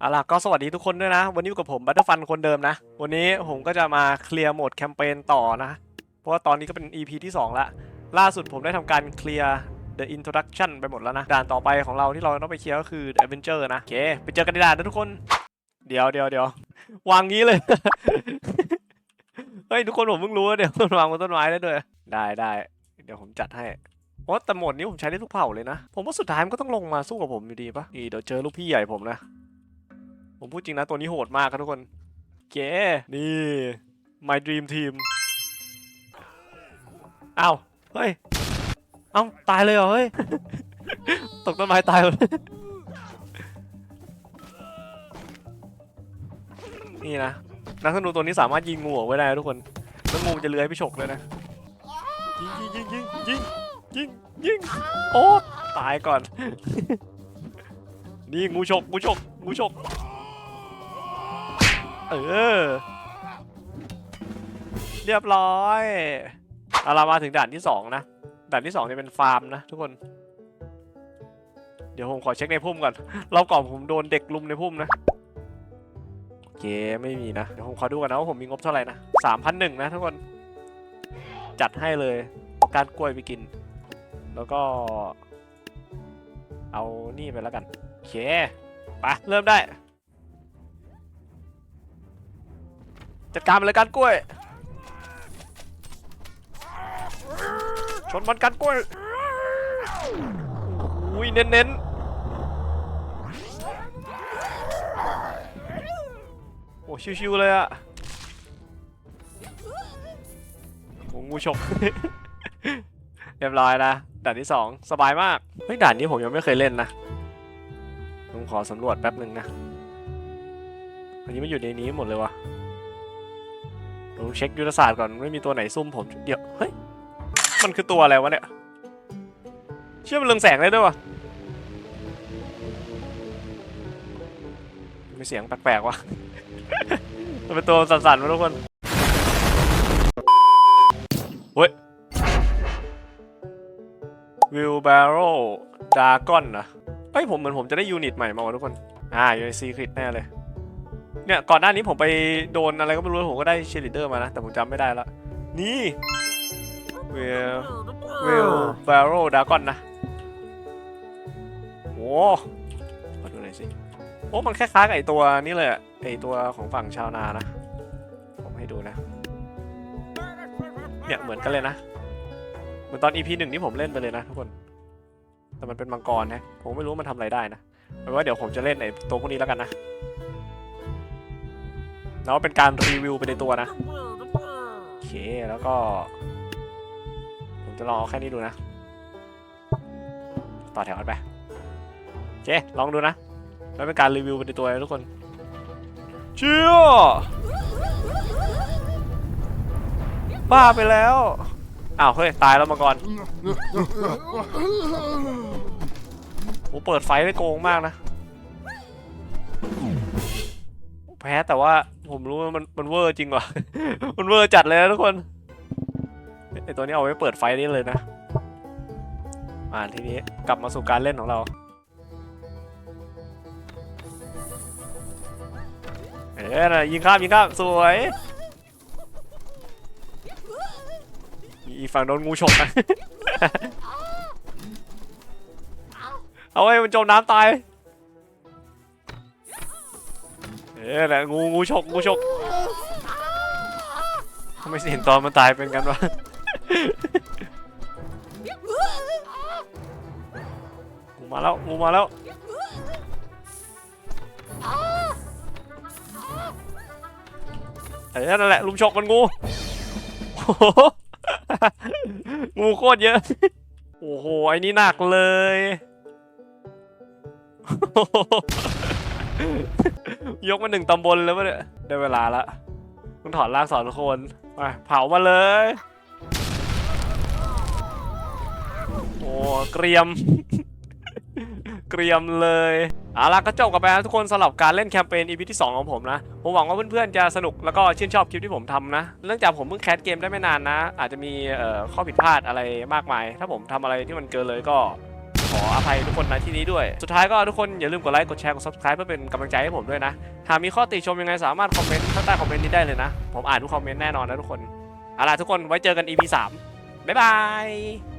เอาล่ะก็สวัสดีทุกคนด้วยนะ วันนี้อยู่กับผมบัตเตอร์ฟันคนเดิมนะ วันนี้ผมก็จะมาเคลียร์โหมดแคมเปญต่อนะ เพราะว่าตอนนี้ก็เป็น EP ที่ 2 ละ ล่าสุดผมได้ทำการเคลียร์ The Introduction ไปหมดแล้วนะ ด่านต่อไปของเราที่เราต้องไปเคลียร์ก็คือ The Adventure นะ โอเค ไปเจอกันในด่านนะทุกคน เดี๋ยวเดี๋ยวเดี๋ยววางงี้เลย เฮ้ยทุกคนผมเพิ่งรู้เดี๋ยวมันวางบนต้นไม้ได้ด้วย ได้ได้เดี๋ยวผมจัดให้โอ้แต่โหมดนี้ผมใช้ได้ทุกเผ่าเลยนะ ผมว่าสุดท้ายมันก็ต้องลงมาสู้กับผมอยู่ดีปะนี่เดี๋ยวเจอลูกพี่ใหญ่ผมนะ ผมพูดจริงนะ ตัวนี้โหดมากครับทุกคนเก๋นี่ my dream team อ้าว เฮ้ย เอ้า ตายเลยเหรอ เฮ้ย ตกต้นไม้ตายเลยนี่นะ นักธนูตัวนี้สามารถยิงงูไว้ได้ทุกคน แล้วงูจะเลื้อยไปฉกเลยนะ ยิงยิงยิงยิงยิงยิงยิงโอ้ ตายก่อน นี่งูฉกงูฉกงูฉก เออ เรียบร้อยเอาเรามาถึงด่านที่สองนะ ด่านที่สองเนี่ยเป็นฟาร์มนะทุกคน เดี๋ยวผมขอเช็คในพุ่มก่อน เราก่อนผมโดนเด็กลุมในพุ่มนะโอเคไม่มีนะ เดี๋ยวผมขอดูกันนะว่าผมมีงบเท่าไหร่นะสามพันหนึ่งนะทุกคน จัดให้เลย การกล้วยไปกิน แล้วก็ เอานี่ไปแล้วกัน โอเค ไป เริ่มได้ จัดการมันเลยการกล้วย ชนมันการกล้วยอุ้ยเน้นๆโอ้ชิวๆเลยอะโอ้งูฉกเรียบร้อยนะด่านที่สองสบายมากเฮ้ยด่านนี้ผมยังไม่เคยเล่นนะผมขอสำรวจแป๊บหนึ่งนะอันนี้มันอยู่ในนี้หมดเลยวะ ผมเช็คยุทธศาสตร์ก่อนไม่มีตัวไหนซุ่มผมเดี๋ยวเฮ้ยมันคือตัวอะไรวะเนี่ยเชื่อมันเรืองแสงได้ด้วยวะมีเสียงแปลกๆวะมันเป็นตัวสั่นๆมาทุกคนเฮ้ยวิลบาโรดากอนนะเฮ้ยผมเหมือนผมจะได้ยูนิตใหม่มาวะทุกคน อ่าอยู่ในซีคริตแน่เลย เนี่ยก่อนหน้านี้ผมไปโดนอะไรก็ไม่รู้ผมก็ได้เชลิเดอร์มานะ แต่ผมจำไม่ได้ละ นี่เวิลวิลบาโรดาก่อนนะโอ้ขอดูหน่อยสิ โอ้ มันคล้ายๆกับไอตัวนี้เลยอะไอตัวของฝั่งชาวนานะ ผมให้ดูนะ เนี่ยเหมือนกันเลยนะ เหมือนตอน EP หนึ่งที่ผมเล่นไปเลยนะทุกคน แต่มันเป็นมังกรนะ ผมไม่รู้มันทำอะไรได้นะแปลว่าเดี๋ยวผมจะเล่นไอตัวพวกนี้แล้วกันนะ แล้วเป็นการรีวิวไปในตัวนะ โอเค แล้วก็ ผมจะลองเอาแค่นี้ดูนะ ต่อแถวกันไปโอเคลองดูนะ แล้วเป็นการรีวิวไปในตัวนะทุกคน เชื่อบ้าไปแล้ว อ้าว เฮ้ย ตายแล้วมาก่อนโอ้เปิดไฟได้โกงมากนะ แพ้แต่ว่า ผมรู้ว่ามันมันเวอร์จริงว่ะ มันเวอร์จัดเลยนะทุกคนไอตัวนี้เอาไว้เปิดไฟได้เลยนะ มาทีนี้กลับมาสู่การเล่นของเราเออนะยิงข้ามยิงข้ามสวยอีฝั่งโดนงูฉกนะเอาไว้มันจมน้ำตาย เออแหละงูงูฉกงูฉกทำไมเห็นตอนมันตายเป็นกันวะงูมาแล้วงูมาแล้วเออนั่นแหละลุมฉกมันงูโอ้โหงูโคตรเยอะ โอ้โหไอ้นี่หนักเลย ยกมาหนึ่งตำบลแล้ววะเนี่ยได้เวลาละต้องถอดรากสอนคนไปเผามาเลย โอ้เกรียม เกรียมเลยเอาล่ะก็จบกันไปแล้วทุกคนสำหรับการเล่นแคมเปญ EP ที่ 2 ของผมนะ ผมหวังว่าเพื่อนๆจะสนุกแล้วก็ชื่นชอบคลิปที่ผมทำนะ เนื่องจากผมเพิ่งแคสเกมได้ไม่นานนะ อาจจะมีข้อผิดพลาดอะไรมากมาย ถ้าผมทำอะไรที่มันเกินเลยก็ ขออภัยทุกคนในที่นี้ด้วย สุดท้ายก็ทุกคนอย่าลืมกดไลค์ กดแชร์ กด subscribe เพื่อเป็นกำลังใจให้ผมด้วยนะ หากมีข้อติชมยังไงสามารถคอมเมนต์ข้างใต้คอมเมนต์นี้ได้เลยนะ ผมอ่านทุกคอมเมนต์แน่นอนนะทุกคนเอาล่ะทุกคนไว้เจอกัน EP 3บ๊ายบาย